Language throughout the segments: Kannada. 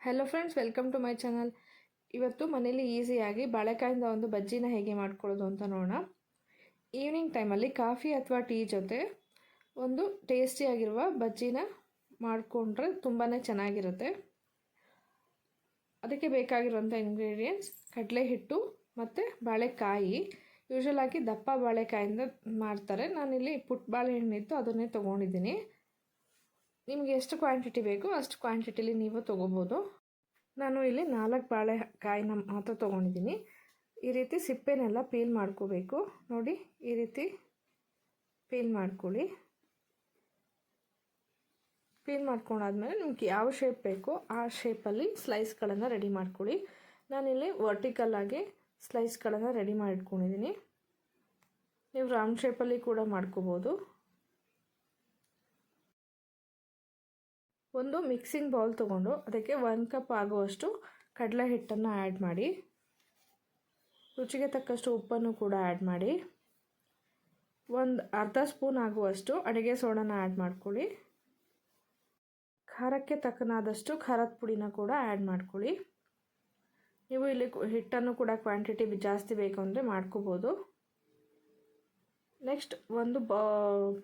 Hello friends welcome to my channel ಇವತ್ತು ಮನೇಲಿ ಈಸಿಯಾಗಿ ಬಾಳೆಕಾಯಿಂದ ಒಂದು ಬಜ್ಜಿನ ಹೇಗೆ ಮಾಡ್ಕೊಳ್ಳೋದು ಅಂತ ನೋಡೋಣ. ಈವ್ನಿಂಗ್ ಟೈಮಲ್ಲಿ ಕಾಫಿ ಅಥವಾ ಟೀ ಜೊತೆ ಒಂದು ಟೇಸ್ಟಿಯಾಗಿರುವ ಬಜ್ಜಿನ ಮಾಡಿಕೊಂಡ್ರೆ ತುಂಬಾ ಚೆನ್ನಾಗಿರುತ್ತೆ. ಅದಕ್ಕೆ ಬೇಕಾಗಿರುವಂಥ ಇಂಗ್ರೀಡಿಯೆಂಟ್ಸ್ ಕಡಲೆ ಹಿಟ್ಟು ಮತ್ತು ಬಾಳೆಕಾಯಿ. ಯೂಶ್ವಲ್ ಆಗಿ ದಪ್ಪ ಬಾಳೆಕಾಯಿಂದ ಮಾಡ್ತಾರೆ. ನಾನಿಲ್ಲಿ ಪುಟ್ ಬಾಳೆಹಣ್ಣಿತ್ತು ಅದನ್ನೇ ತೊಗೊಂಡಿದ್ದೀನಿ. ನಿಮಗೆ ಎಷ್ಟು ಕ್ವಾಂಟಿಟಿ ಬೇಕು ಅಷ್ಟು ಕ್ವಾಂಟಿಟಿಲಿ ನೀವು ತೊಗೋಬೋದು. ನಾನು ಇಲ್ಲಿ ನಾಲ್ಕು ಬಾಳೆಕಾಯಿನ ಮಾತ್ರ ತೊಗೊಂಡಿದ್ದೀನಿ. ಈ ರೀತಿ ಸಿಪ್ಪೆನೆಲ್ಲ ಪೀಲ್ ಮಾಡ್ಕೋಬೇಕು. ನೋಡಿ, ಈ ರೀತಿ ಪೀಲ್ ಮಾಡ್ಕೊಳ್ಳಿ. ಪೀಲ್ ಮಾಡ್ಕೊಂಡಾದ್ಮೇಲೆ ನಿಮ್ಗೆ ಯಾವ ಶೇಪ್ ಬೇಕೋ ಆ ಶೇಪಲ್ಲಿ ಸ್ಲೈಸ್ಗಳನ್ನು ರೆಡಿ ಮಾಡ್ಕೊಳ್ಳಿ. ನಾನಿಲ್ಲಿ ವರ್ಟಿಕಲ್ ಆಗಿ ಸ್ಲೈಸ್ಗಳನ್ನು ರೆಡಿ ಮಾಡಿಟ್ಕೊಂಡಿದ್ದೀನಿ. ನೀವು ರೌಂಡ್ ಶೇಪಲ್ಲಿ ಕೂಡ ಮಾಡ್ಕೋಬೋದು. ಒಂದು ಮಿಕ್ಸಿಂಗ್ ಬೌಲ್ ತೊಗೊಂಡು ಅದಕ್ಕೆ ಒಂದು ಕಪ್ ಆಗುವಷ್ಟು ಕಡಲೆ ಹಿಟ್ಟನ್ನು ಆ್ಯಡ್ ಮಾಡಿ, ರುಚಿಗೆ ತಕ್ಕಷ್ಟು ಉಪ್ಪನ್ನು ಕೂಡ ಆ್ಯಡ್ ಮಾಡಿ, ಒಂದು ಅರ್ಧ ಸ್ಪೂನ್ ಆಗುವಷ್ಟು ಅಡುಗೆ ಸೋಡನ ಆ್ಯಡ್ ಮಾಡ್ಕೊಳ್ಳಿ, ಖಾರಕ್ಕೆ ತಕ್ಕನಾದಷ್ಟು ಖಾರದ ಪುಡಿನ ಕೂಡ ಆ್ಯಡ್ ಮಾಡ್ಕೊಳ್ಳಿ. ನೀವು ಇಲ್ಲಿ ಹಿಟ್ಟನ್ನು ಕೂಡ ಕ್ವಾಂಟಿಟಿ ಜಾಸ್ತಿ ಬೇಕು ಅಂದರೆ ಮಾಡ್ಕೋಬೋದು. ನೆಕ್ಸ್ಟ್ ಒಂದು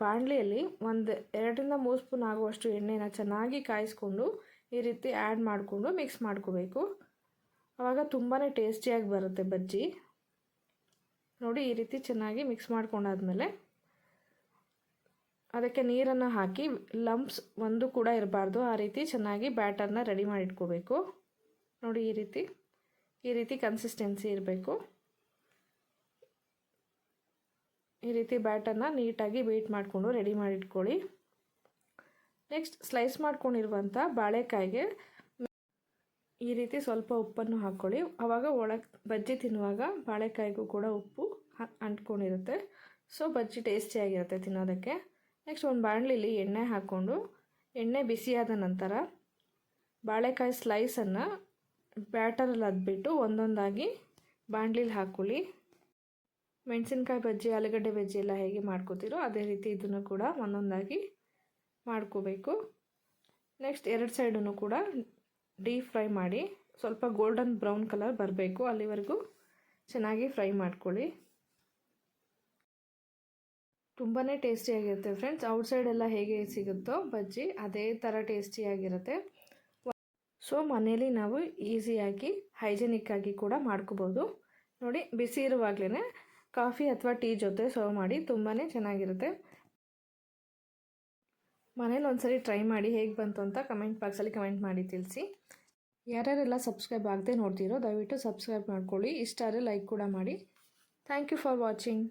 ಬಾಣಲಿಯಲ್ಲಿ ಒಂದು ಎರಡರಿಂದ ಮೂರು ಸ್ಪೂನ್ ಆಗುವಷ್ಟು ಎಣ್ಣೆನ ಚೆನ್ನಾಗಿ ಕಾಯಿಸ್ಕೊಂಡು ಈ ರೀತಿ ಆ್ಯಡ್ ಮಾಡಿಕೊಂಡು ಮಿಕ್ಸ್ ಮಾಡ್ಕೋಬೇಕು. ಆವಾಗ ತುಂಬಾ ಟೇಸ್ಟಿಯಾಗಿ ಬರುತ್ತೆ ಬಜ್ಜಿ. ನೋಡಿ, ಈ ರೀತಿ ಚೆನ್ನಾಗಿ ಮಿಕ್ಸ್ ಮಾಡ್ಕೊಂಡಾದ್ಮೇಲೆ ಅದಕ್ಕೆ ನೀರನ್ನು ಹಾಕಿ ಲಂಪ್ಸ್ ಒಂದು ಕೂಡ ಇರಬಾರ್ದು. ಆ ರೀತಿ ಚೆನ್ನಾಗಿ ಬ್ಯಾಟರ್ನ ರೆಡಿ ಮಾಡಿಟ್ಕೋಬೇಕು. ನೋಡಿ, ಈ ರೀತಿ ಈ ರೀತಿ ಕನ್ಸಿಸ್ಟೆನ್ಸಿ ಇರಬೇಕು. ಈ ರೀತಿ ಬ್ಯಾಟರ್ನ ನೀಟಾಗಿ ಬೀಟ್ ಮಾಡಿಕೊಂಡು ರೆಡಿ ಮಾಡಿಟ್ಕೊಳ್ಳಿ. ನೆಕ್ಸ್ಟ್ ಸ್ಲೈಸ್ ಮಾಡ್ಕೊಂಡಿರುವಂಥ ಬಾಳೆಕಾಯಿಗೆ ಈ ರೀತಿ ಸ್ವಲ್ಪ ಉಪ್ಪನ್ನು ಹಾಕ್ಕೊಳ್ಳಿ. ಆವಾಗ ಒಳಗೆ ಬಜ್ಜಿ ತಿನ್ನುವಾಗ ಬಾಳೆಕಾಯಿಗೂ ಕೂಡ ಉಪ್ಪು ಅಂಟ್ಕೊಂಡಿರುತ್ತೆ. ಸೊ ಬಜ್ಜಿ ಟೇಸ್ಟಿಯಾಗಿರುತ್ತೆ ತಿನ್ನೋದಕ್ಕೆ. ನೆಕ್ಸ್ಟ್ ಒಂದು ಬಾಣಲಿಲಿ ಎಣ್ಣೆ ಹಾಕ್ಕೊಂಡು, ಎಣ್ಣೆ ಬಿಸಿಯಾದ ನಂತರ ಬಾಳೆಕಾಯಿ ಸ್ಲೈಸನ್ನು ಬ್ಯಾಟರಲ್ಲಿ ಅದ್ಬಿಟ್ಟು ಒಂದೊಂದಾಗಿ ಬಾಣಲಿಲಿ ಹಾಕ್ಕೊಳ್ಳಿ. ಮೆಣಸಿನ್ಕಾಯಿ ಬಜ್ಜಿ, ಆಲೂಗಡ್ಡೆ ಬಜ್ಜಿ ಎಲ್ಲ ಹೇಗೆ ಮಾಡ್ಕೋತೀರೋ ಅದೇ ರೀತಿ ಇದನ್ನು ಕೂಡ ಒಂದೊಂದಾಗಿ ಮಾಡ್ಕೋಬೇಕು. ನೆಕ್ಸ್ಟ್ ಎರಡು ಸೈಡನ್ನು ಕೂಡ ಡೀಪ್ ಫ್ರೈ ಮಾಡಿ ಸ್ವಲ್ಪ ಗೋಲ್ಡನ್ ಬ್ರೌನ್ ಕಲರ್ ಬರಬೇಕು. ಅಲ್ಲಿವರೆಗೂ ಚೆನ್ನಾಗಿ ಫ್ರೈ ಮಾಡ್ಕೊಳ್ಳಿ. ತುಂಬಾ ಟೇಸ್ಟಿಯಾಗಿರುತ್ತೆ ಫ್ರೆಂಡ್ಸ್ ಔಟ್ಸೈಡ್ ಎಲ್ಲ ಹೇಗೆ ಸಿಗುತ್ತೋ ಬಜ್ಜಿ ಅದೇ ಥರ ಟೇಸ್ಟಿಯಾಗಿರುತ್ತೆ ಸೊ ಮನೇಲಿ ನಾವು ಈಸಿಯಾಗಿ ಹೈಜೆನಿಕ್ಕಾಗಿ ಕೂಡ ಮಾಡ್ಕೋಬೋದು. ನೋಡಿ, ಬಿಸಿ ಇರುವಾಗಲೇ ಕಾಫಿ ಅಥವಾ ಟೀ ಜೊತೆ ಸರ್ವ್ ಮಾಡಿ ತುಂಬಾ ಚೆನ್ನಾಗಿರುತ್ತೆ. ಮನೇಲಿ ಒಂದ್ಸರಿ ಟ್ರೈ ಮಾಡಿ ಹೇಗೆ ಬಂತು ಅಂತ ಕಮೆಂಟ್ ಬಾಕ್ಸಲ್ಲಿ ಕಮೆಂಟ್ ಮಾಡಿ ತಿಳಿಸಿ. ಯಾರ್ಯಾರೆಲ್ಲ ಸಬ್ಸ್ಕ್ರೈಬ್ ಆಗದೆ ನೋಡ್ತೀರೋ ದಯವಿಟ್ಟು ಸಬ್ಸ್ಕ್ರೈಬ್ ಮಾಡ್ಕೊಳ್ಳಿ. ಇಷ್ಟ ಆದರೆ ಲೈಕ್ ಕೂಡ ಮಾಡಿ. Thank you for watching